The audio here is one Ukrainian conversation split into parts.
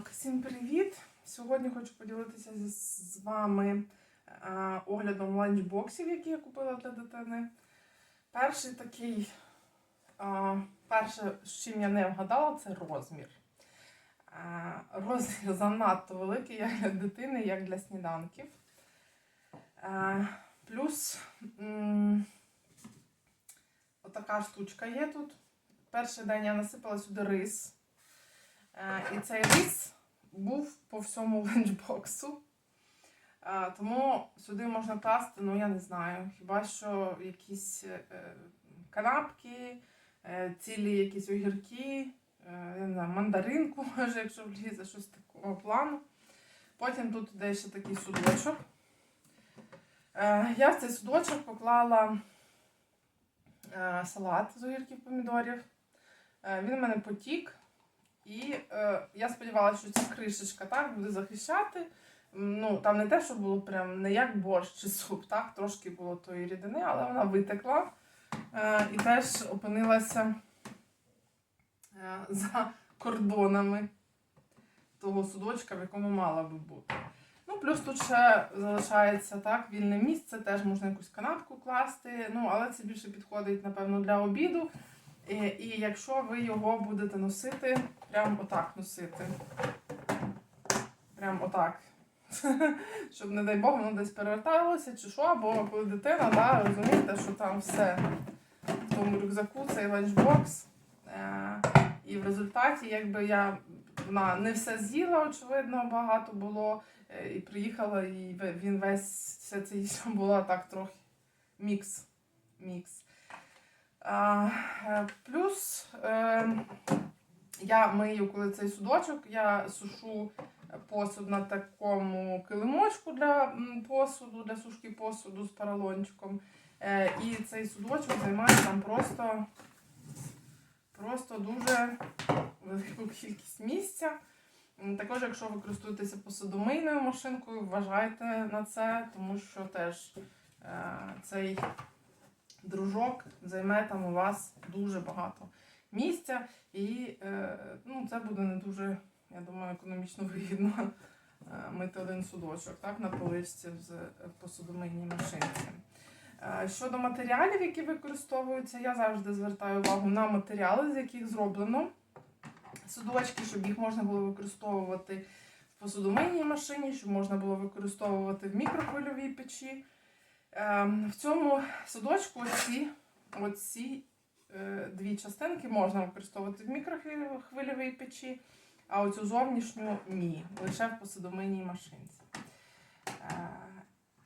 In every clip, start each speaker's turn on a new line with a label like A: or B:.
A: Так, всім привіт! Сьогодні хочу поділитися з, вами е, оглядом ланчбоксів, які я купила для дитини. Перший такий, е, перше, з чим я не вгадала, це розмір. Е, розмір занадто великий як для дитини, як для сніданків. Плюс отака штучка є тут. Перший день я насипала сюди рис. Е, І цей рис був по всьому ланчбоксу. Е, Тому сюди можна класти, ну я не знаю, хіба що якісь е, канапки, цілі якісь огірки, я не знаю, мандаринку, може, якщо влізе, щось такого плану. Потім тут йде ще такий судочок. Я в цей судочок поклала салат з огірків помідорів. Він у мене потік. І е, я сподівалася, що ця кришечка так буде захищати. Ну, там не те, що було прям не як борщ чи суп, так, трошки було тої рідини, але вона витекла е, і теж опинилася е, за кордонами того судочка, в якому мала би бути. Ну, плюс тут ще залишається так, вільне місце, теж можна якусь канапку класти. Ну, але це більше підходить, напевно, для обіду. І, і якщо ви його будете носити, прям отак носити. Прям отак. Щоб, не дай Бог, воно десь переверталося чи що, або коли дитина, да, розумієте, що там все в тому рюкзаку, цей ланчбокс. Е, і в результаті, якби я вона не все з'їла, очевидно, багато було. Е, і приїхала, і він весь все це була так трохи мікс. мікс. А, е, плюс е, я мию, коли цей судочок, я сушу посуд на такому килимочку для посуду, для сушки посуду з поролончиком. Е, і цей судочок займає там просто, просто дуже велику кількість місця. Також, якщо ви користуєтеся посудомийною машинкою, вважайте на це, тому що теж е, цей дружок займе там у вас дуже багато місця, і е, ну, це буде не дуже, я думаю, економічно вигідно е, мити один судочок так, на поличці з посудомийній машинці. Е, Щодо матеріалів, які використовуються, я завжди звертаю увагу на матеріали, з яких зроблено судочки, щоб їх можна було використовувати в посудомийній машині, щоб можна було використовувати в мікрохвильовій печі. Ем, В цьому судочку оці, оці е, дві частинки можна використовувати в мікрохвильовій печі, а оцю зовнішню ні, лише в посудомийній машинці. Е,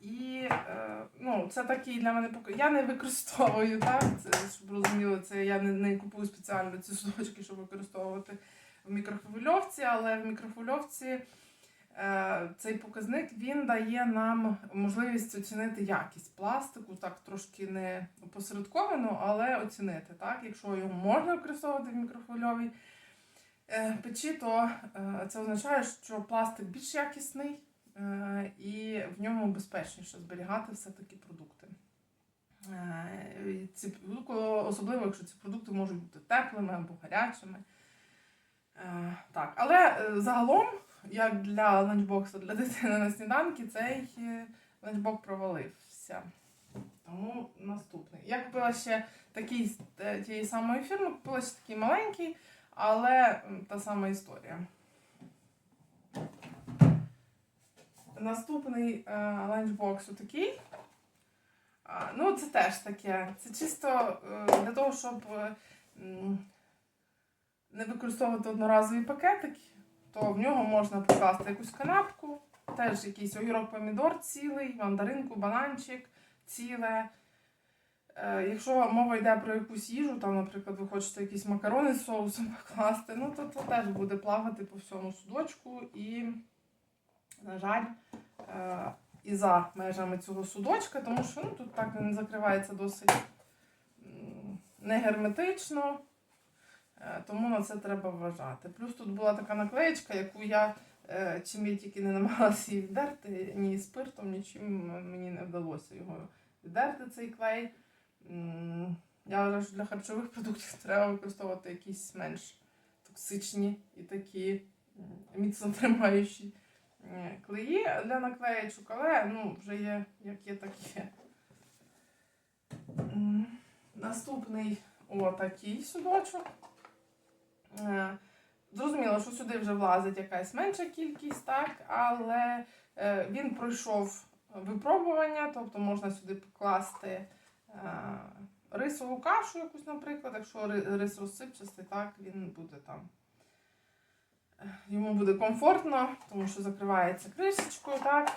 A: І е, ну, це такий для мене. Я не використовую, так? Це, щоб розуміли, це я не, не купую спеціально ці судочки, щоб використовувати в мікрохвильовці, але в мікрохвильовці е, цей показник він дає нам можливість оцінити якість пластику, так трошки не опосередковано, але оцінити. Так? Якщо його можна використовувати в мікрохвильовій е, печі, то е, це означає, що пластик більш якісний е, і в ньому безпечніше зберігати все-таки продукти. Е, Ці, особливо, якщо ці продукти можуть бути теплими або гарячими. Е, Так, але е, загалом, як для ланчбоксу для дитини на сніданки, цей е, ланчбок провалився. Тому наступний. Я купила ще такий тієї самої фірми, купила ще такий маленький, але та сама історія. Наступний е, ланчбокс такий. А, ну, це теж таке. Це чисто е, для того, щоб е, не використовувати одноразові пакетики, то в нього можна покласти якусь канапку, теж якийсь огірок помідор цілий, мандаринку, бананчик ціле. Е, якщо мова йде про якусь їжу, там, наприклад, ви хочете якісь макарони з соусом покласти, ну то це теж буде плавати по всьому судочку і, на жаль, е, і за межами цього судочка, тому що ну, тут так він закривається досить м, не герметично. Е, Тому на це треба вважати. Плюс тут була така наклеєчка, яку я е, чим я тільки не намагалася її віддерти, ні спиртом, нічим мені не вдалося його віддерти, цей клей. Я вважаю, що для харчових продуктів треба використовувати якісь менш токсичні і такі міцно тримаючі е, клеї для наклеєчок, але ну, вже є, як є, так є. Наступний отакий судочок. Е, Зрозуміло, що сюди вже влазить якась менша кількість, так, але е, він пройшов випробування, тобто можна сюди покласти е, рисову кашу, якусь, наприклад, якщо рис розсипчастий, так, він буде там. Йому буде комфортно, тому що закривається кришечкою, так.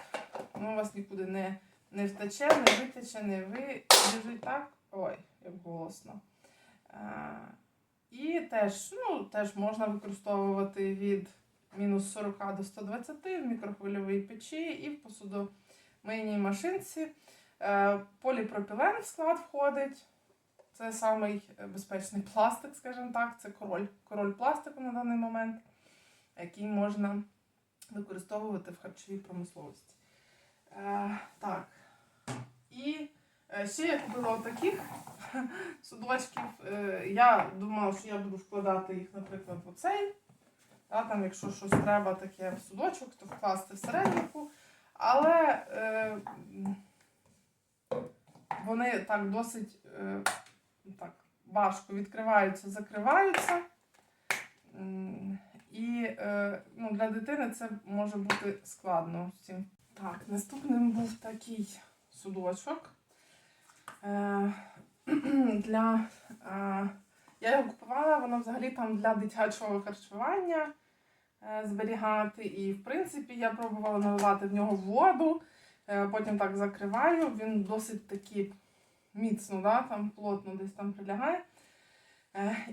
A: Воно у вас нікуди не, не втече, не витече, не вибіжить, так. Ой, як голосно. І теж, ну, теж можна використовувати від мінус 40 до 120 в мікрохвильовій печі і в посудомийній машинці. Е, Поліпропілен в склад входить. Це самий безпечний пластик, скажімо так. Це король, король пластику на даний момент, який можна використовувати в харчовій промисловості. Е, так. І е, ще я купила отаких судочків. Е, Я думала, що я буду вкладати їх, наприклад, в оцей. Та, там, якщо щось треба таке в судочок, то вкласти всерединку. Але е, вони так досить е, так, важко відкриваються, закриваються. І е, ну, для дитини це може бути складно. Так, наступним був такий судочок. Е, для, е, я його купувала, воно взагалі там для дитячого харчування е, зберігати. І, в принципі, я пробувала наливати в нього воду, е, потім так закриваю. Він досить таки міцно, да, там плотно десь там прилягає.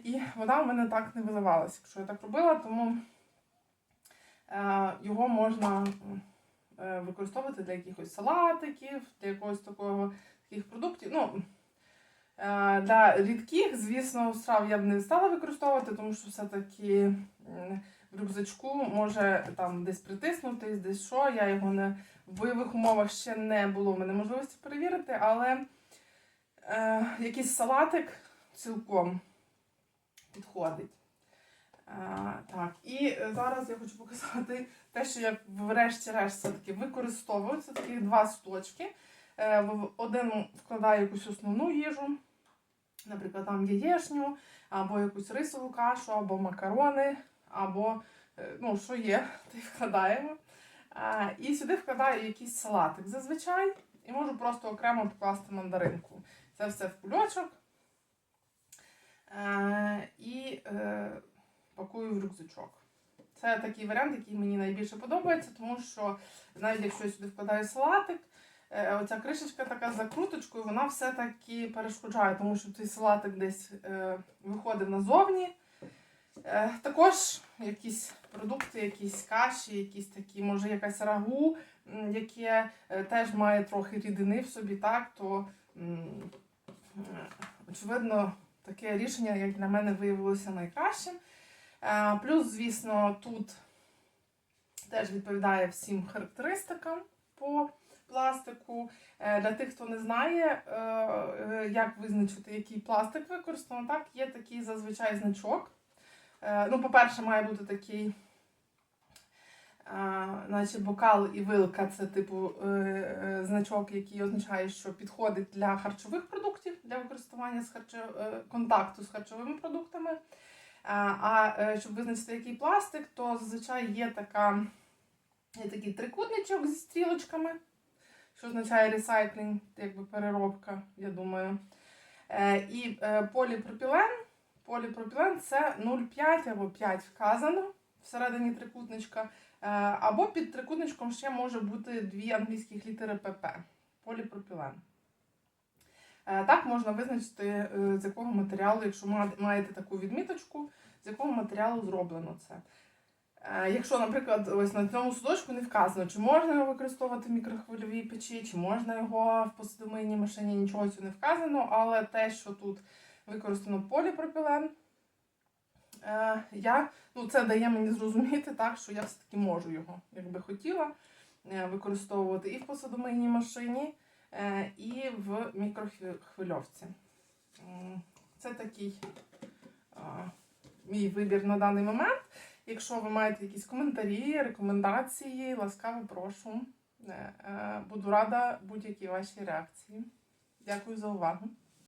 A: І вода в мене так не виливалася, якщо я так робила, тому його можна використовувати для якихось салатиків, для якогось такого таких продуктів. Ну, е, для рідких, звісно, страв я б не стала використовувати, тому що все-таки в рюкзачку може там десь притиснутись, десь що. Я його не в бойових умовах ще не було в мене можливості перевірити, але е, якийсь салатик цілком підходить. Е, так, і зараз я хочу показати те, що я врешті-решт все-таки використовую. Це такі два сточки. Е, в один вкладаю якусь основну їжу, наприклад, там яєшню, або якусь рисову кашу, або макарони, або е, ну, що є, то вкладаємо. І сюди вкладаю якийсь салатик зазвичай, і можу просто окремо покласти мандаринку. Це все в кульочок. Е, і е, пакую в рюкзачок. Це такий варіант, який мені найбільше подобається, тому що навіть якщо я сюди вкладаю салатик, е, оця кришечка така з закруточкою, вона все-таки перешкоджає, тому що цей салатик десь е, виходить назовні. Е, також якісь продукти, якісь каші, якісь такі, може, якась рагу, яке е, теж має трохи рідини в собі, так, то е, очевидно таке рішення, як для мене, виявилося найкращим. Е, Плюс, звісно, тут теж відповідає всім характеристикам пластику. Е, Для тих, хто не знає, е, е, як визначити, який пластик використано, так, є такий зазвичай значок. Ну, по-перше, має бути такий, наче бокал і вилка це типу значок, який означає, що підходить для харчових продуктів, для використання з харчо... контакту з харчовими продуктами. А щоб визначити, який пластик, то зазвичай є така є такий трикутничок зі стрілочками, що означає ресайклінг, якби переробка, я думаю. Е, І е, поліпропілен. Поліпропілен це 0,5 або 5 вказано всередині трикутничка. Е, Або під трикутничком ще може бути дві англійських літери ПП. Поліпропілен. Так можна визначити, з якого матеріалу, якщо маєте таку відміточку, з якого матеріалу зроблено це. Е, Якщо, наприклад, ось на цьому судочку не вказано, чи можна його використовувати в мікрохвильовій печі, чи можна його в посудомийній машині, нічого цього не вказано, але те, що тут використано поліпропілен, е, я, ну, це дає мені зрозуміти, так, що я все-таки можу його, якби хотіла, е, використовувати і в посудомийній машині, і в мікрохвильовці. Це такий мій вибір на даний момент. Якщо ви маєте якісь коментарі, рекомендації, ласкаво прошу. Е, е, Буду рада будь-якій вашій реакції. Дякую за увагу.